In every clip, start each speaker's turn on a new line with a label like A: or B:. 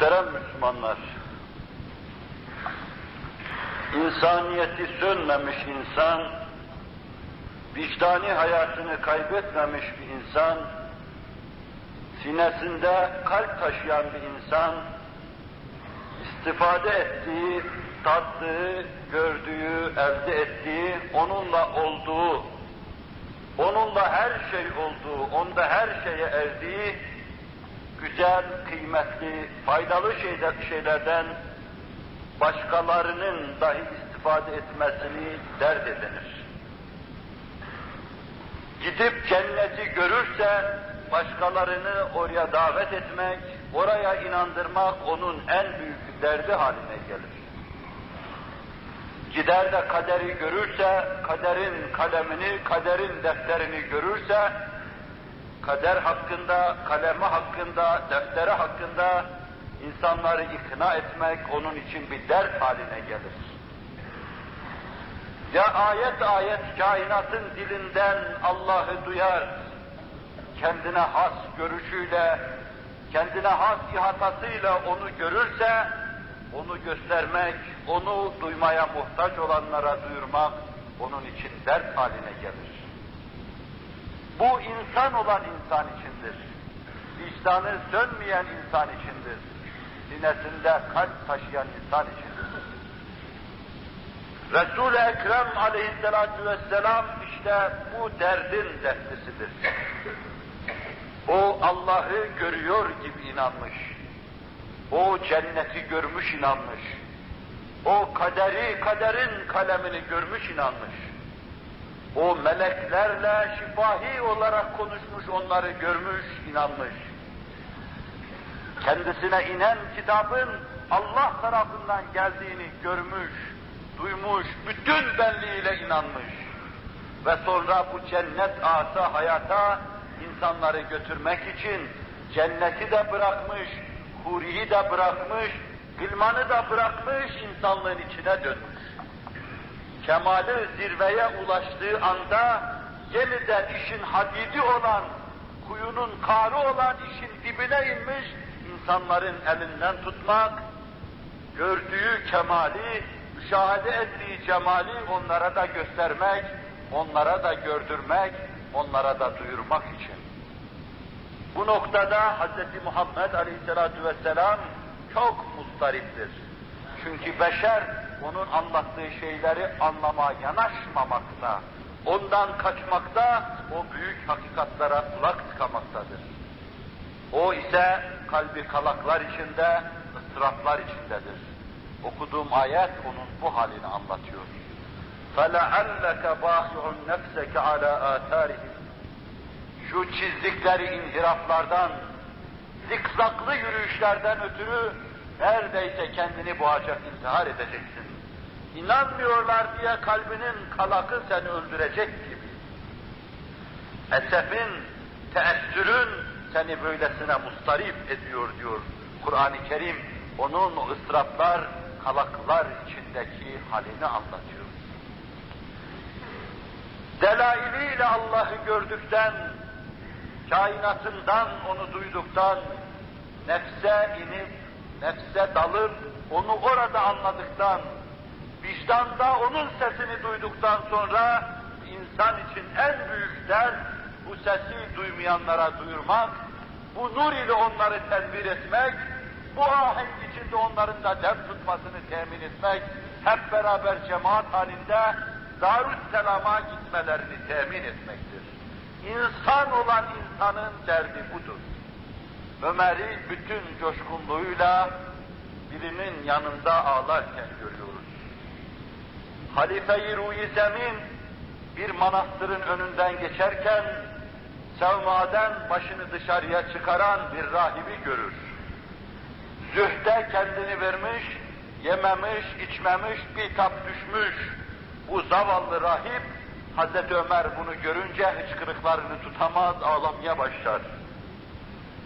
A: Muhterem Müslümanlar, insaniyeti sönmemiş insan, vicdani hayatını kaybetmemiş bir insan, sinesinde kalp taşıyan bir insan, istifade ettiği, tattığı, gördüğü, elde ettiği, onunla olduğu, onunla her şey olduğu, onda her şeye erdiği, güzel, kıymetli, faydalı şeylerden başkalarının dahi istifade etmesini dert edinir. Gidip cenneti görürse başkalarını oraya davet etmek, oraya inandırmak onun en büyük derdi haline gelir. Gider de kaderi görürse, kaderin kalemini, kaderin defterini görürse, kader hakkında, kalemi hakkında, defteri hakkında insanları ikna etmek onun için bir dert haline gelir. Ya ayet ayet kainatın dilinden Allah'ı duyar, kendine has görüşüyle, kendine has ihatasıyla onu görürse, onu göstermek, onu duymaya muhtaç olanlara duyurmak onun için dert haline gelir. Bu insan olan insan içindir. Vicdanı sönmeyen insan içindir. Sinesinde kalp taşıyan insan içindir. Resul-i Ekrem aleyhissalatu vesselam işte bu derdin dertlisidir. O Allah'ı görüyor gibi inanmış. O cenneti görmüş inanmış. O kaderi, kaderin kalemini görmüş inanmış. O meleklerle şifahi olarak konuşmuş, onları görmüş, inanmış. Kendisine inen kitabın Allah tarafından geldiğini görmüş, duymuş, bütün benliğiyle inanmış. Ve sonra bu cennet asa hayata insanları götürmek için cenneti de bırakmış, huriyi de bırakmış, gılmanı da bırakmış, insanlığın içine dönmüş. Kemali zirveye ulaştığı anda yeniden işin hadidi olan, kuyunun karı olan işin dibine inmiş, insanların elinden tutmak, gördüğü kemali, müşahede ettiği cemali onlara da göstermek, onlara da gördürmek, onlara da duyurmak için. Bu noktada Hz. Muhammed Aleyhisselatü Vesselam çok mustariptir. Çünkü beşer onun anlattığı şeyleri anlama yanaşmamakta, ondan kaçmakta, o büyük hakikatlara kulak tıkamaktadır. O ise kalbi kalaklar içinde, ıstıraplar içindedir. Okuduğum ayet onun bu halini anlatıyor. فَلَعَلَّكَ بَاخِعُ نَفْسَكَ عَلَى آثَارِهِمْ Şu çizdikleri inhiraflardan, zikzaklı yürüyüşlerden ötürü neredeyse kendini boğacak, intihar edeceksin. İnanmıyorlar diye kalbinin kalakı seni öldürecek gibi. Esefin, teessürün seni böylesine mustarip ediyor diyor Kur'an-ı Kerim. Onun o ıstıraplar, kalaklar içindeki halini anlatıyor. Delailiyle Allah'ı gördükten, kainatından onu duyduktan, nefse inip, nefse dalıp, onu orada anladıktan, vicdanda onun sesini duyduktan sonra, insan için en büyük dert, bu sesi duymayanlara duyurmak, bu nur ile onları tenvir etmek, bu ahenk içinde onların da dem tutmasını temin etmek, hep beraber cemaat halinde Darüsselam'a gitmelerini temin etmektir. İnsan olan insanın derdi budur. Ömer'i bütün coşkunluğuyla birinin yanında ağlarken görüyoruz. Halife-i Ruhi Zemin bir manastırın önünden geçerken sevmaden başını dışarıya çıkaran bir rahibi görür. Zühde kendini vermiş, yememiş, içmemiş, bir tap düşmüş. Bu zavallı rahip, Hazreti Ömer bunu görünce hıçkırıklarını tutamaz, ağlamaya başlar.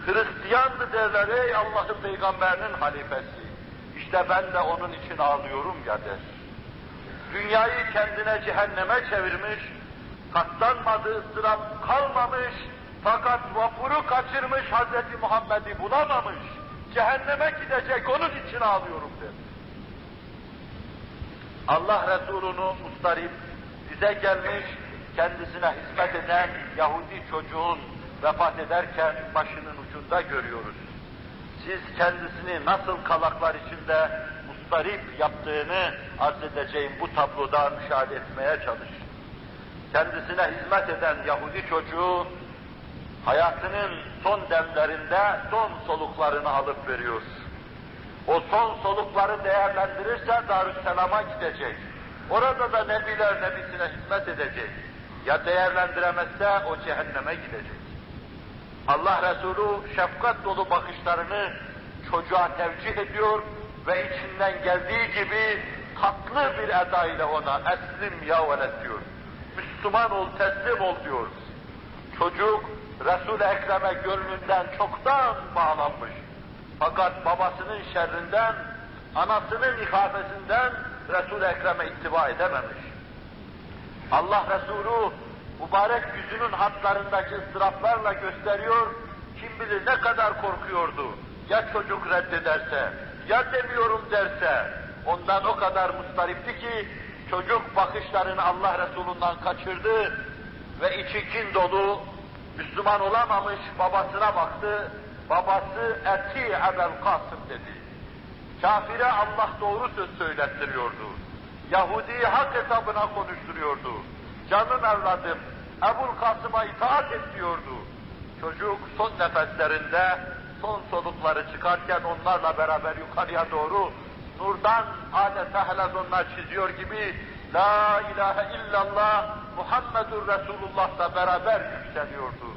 A: Hristiyandı derler, ey Allah'ın peygamberinin halifesi. İşte ben de onun için ağlıyorum ya der. Dünyayı kendine cehenneme çevirmiş, katlanmadığı ıstırap kalmamış, fakat vapuru kaçırmış Hazreti Muhammed'i bulamamış, Cehenneme gidecek, onun için ağlıyorum dedi. Allah Resulü'nü mustarip bize gelmiş, kendisine hizmet eden Yahudi çocuğun vefat ederken başının ucunda görüyoruz. Siz kendisini nasıl kalaklar içinde mustarip yaptığını arz edeceğim bu tabloda müşahede etmeye çalışın. Kendisine hizmet eden Yahudi çocuğu hayatının son demlerinde son soluklarını alıp veriyor. O son solukları değerlendirirse Darüsselam'a gidecek. Orada da Nebiler Nebisine hizmet edecek. Ya değerlendiremezse o cehenneme gidecek. Allah Resulü şefkat dolu bakışlarını çocuğa tevcih ediyor ve içinden geldiği gibi tatlı bir eda ile ona eslim ya velet diyor. Müslüman ol, teslim ol diyor. Çocuk Resul-i Ekrem'e gönlünden çoktan bağlanmış. Fakat babasının şerrinden, anasının ihafesinden Resul-i Ekrem'e ittiba edememiş. Allah Resulü mübarek yüzünün hatlarındaki ıstıraplarla gösteriyor, kim bilir ne kadar korkuyordu. Ya çocuk reddederse, ya demiyorum derse, ondan o kadar mustaripti ki, çocuk bakışlarını Allah Resulü'nden kaçırdı ve içi kin dolu, Müslüman olamamış babasına baktı, babası eti ebel Kasım dedi. Kafire Allah doğru söz söylettiriyordu. Yahudi'yi hak hesabına konuşturuyordu. Canım evladım, Ebul Kasım'a itaat et diyordu. Çocuk son nefeslerinde, son solukları çıkarken onlarla beraber yukarıya doğru nurdan adeta helazonlar çiziyor gibi La ilahe illallah Muhammedur Resulullah da beraber yükseliyordu.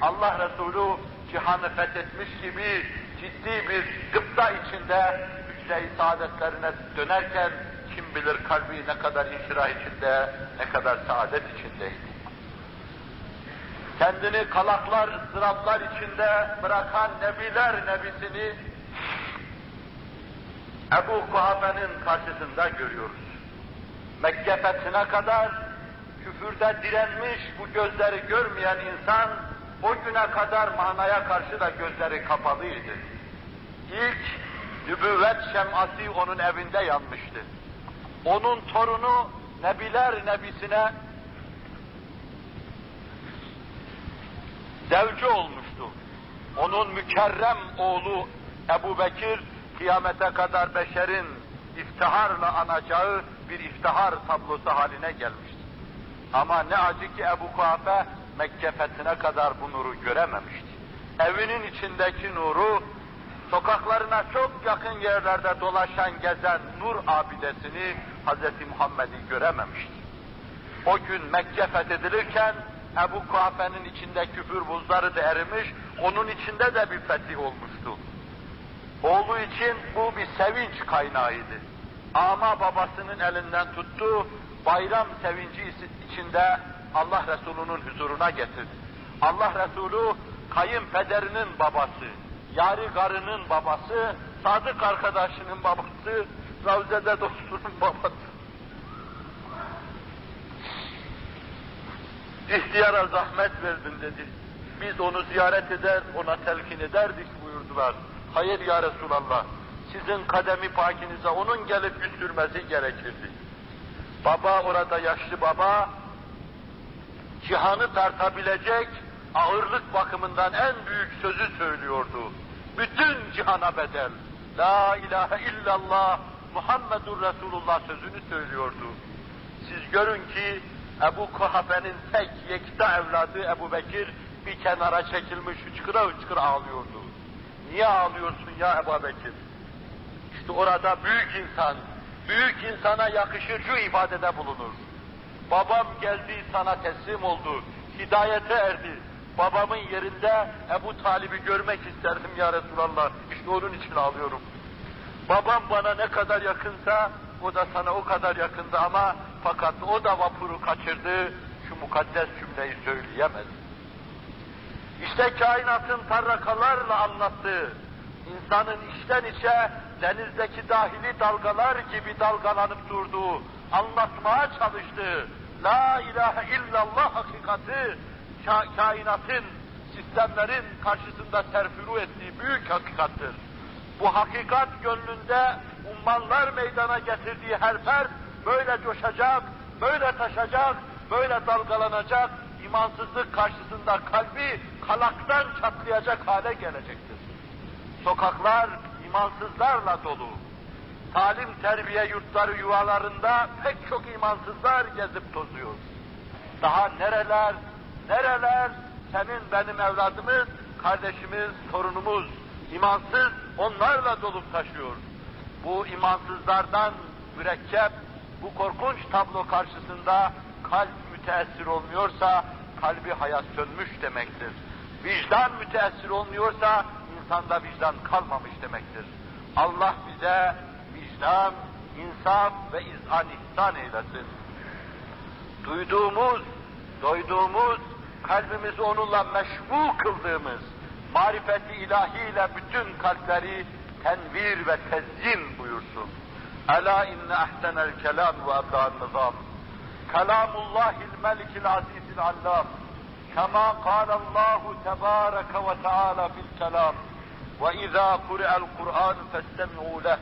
A: Allah Resulü cihanı fethetmiş gibi ciddi bir gıpta içinde müjde-i saadetlerine dönerken kim bilir kalbi ne kadar inşirah içinde, ne kadar saadet içindeydi. Kendini kalaklar, ıstıraplar içinde bırakan Nebiler Nebisini Ebu Kuhafe'nin karşısında görüyoruz. Mekke fethine kadar küfürde direnmiş bu gözleri görmeyen insan o güne kadar manaya karşı da gözleri kapalıydı. İlk nübüvvet şemasi onun evinde yanmıştı. Onun torunu Nebiler Nebisine zevci olmuştu. Onun mükerrem oğlu Ebu Bekir kıyamete kadar beşerin iftiharla anacağı bir iftihar tablosu haline gelmişti. Ama ne acı ki Ebu Kuhafe Mekke fethine kadar bu nuru görememişti. Evinin içindeki nuru, sokaklarına çok yakın yerlerde dolaşan, gezen nur abidesini Hz. Muhammed'i görememişti. O gün Mekke fethedilirken Ebu Kuhafe'nin içinde küfür buzları da erimiş, onun içinde de bir fetih olmuştu. Oğlu için bu bir sevinç kaynağıydı. Ama babasının elinden tuttu, bayram sevinci içinde Allah Resulü'nün huzuruna getirdi. Allah Resulü kayınpederinin babası, yari karının babası, sadık arkadaşının babası, Ravze'de dostunun babası. İhtiyara zahmet verdin dedi. Biz onu ziyaret eder, ona telkin ederdik buyurdular. Hayır ya Resulallah, sizin kademi pakinize onun gelip yüz sürmesi gerekirdi. Baba orada yaşlı baba, cihanı tartabilecek ağırlık bakımından en büyük sözü söylüyordu. Bütün cihana bedel. La ilahe illallah Muhammedur Resulullah sözünü söylüyordu. Siz görün ki Ebu Kuhafe'nin tek yekta evladı Ebu Bekir bir kenara çekilmiş hıçkıra hıçkıra ağlıyordu. Niye ağlıyorsun ya Ebu Bekir? İşte orada büyük insan, büyük insana yakışır şu ifadede bulunur. Babam geldi sana teslim oldu, hidayete erdi. Babamın yerinde Ebu Talib'i görmek isterdim ya Resulallah. İşte onun için ağlıyorum. Babam bana ne kadar yakınsa o da sana o kadar yakındı ama fakat o da vapuru kaçırdı, şu mukaddes cümleyi söyleyemez. İşte kainatın tarrakalarla anlattığı, insanın içten içe denizdeki dahili dalgalar gibi dalgalanıp durduğu, anlatmaya çalıştığı, La ilahe illallah hakikati, ka kainatın, sistemlerin karşısında serfuru ettiği büyük hakikattir. Bu hakikat gönlünde ummanlar meydana getirdiği her fert böyle coşacak, böyle taşacak, böyle dalgalanacak, imansızlık karşısında kalbi kalaktan çatlayacak hale gelecektir. Sokaklar imansızlarla dolu. Talim terbiye yurtları yuvalarında pek çok imansızlar gezip tozuyor. Daha nereler, nereler senin benim evladımız, kardeşimiz, torunumuz, imansız onlarla dolup taşıyor. Bu imansızlardan mürekkep, bu korkunç tablo karşısında kalp müteessir olmuyorsa kalbi hayat sönmüş demektir. Vicdan müteessir olmuyorsa insanda vicdan kalmamış demektir. Allah bize vicdan, insaf ve izan ihsan eylesin. Duyduğumuz, doyduğumuz, kalbimizi onunla meşbu kıldığımız marifeti ilahiyle bütün kalpleri tenvir ve tezyin buyursun. Ela inne ahsenel kelam ve ebda'an nizam. Kelamullahil melikil azizil allam. كما قال الله تبارك وتعالى في الكلام وإذا قرأ القرآن فاستمعوا له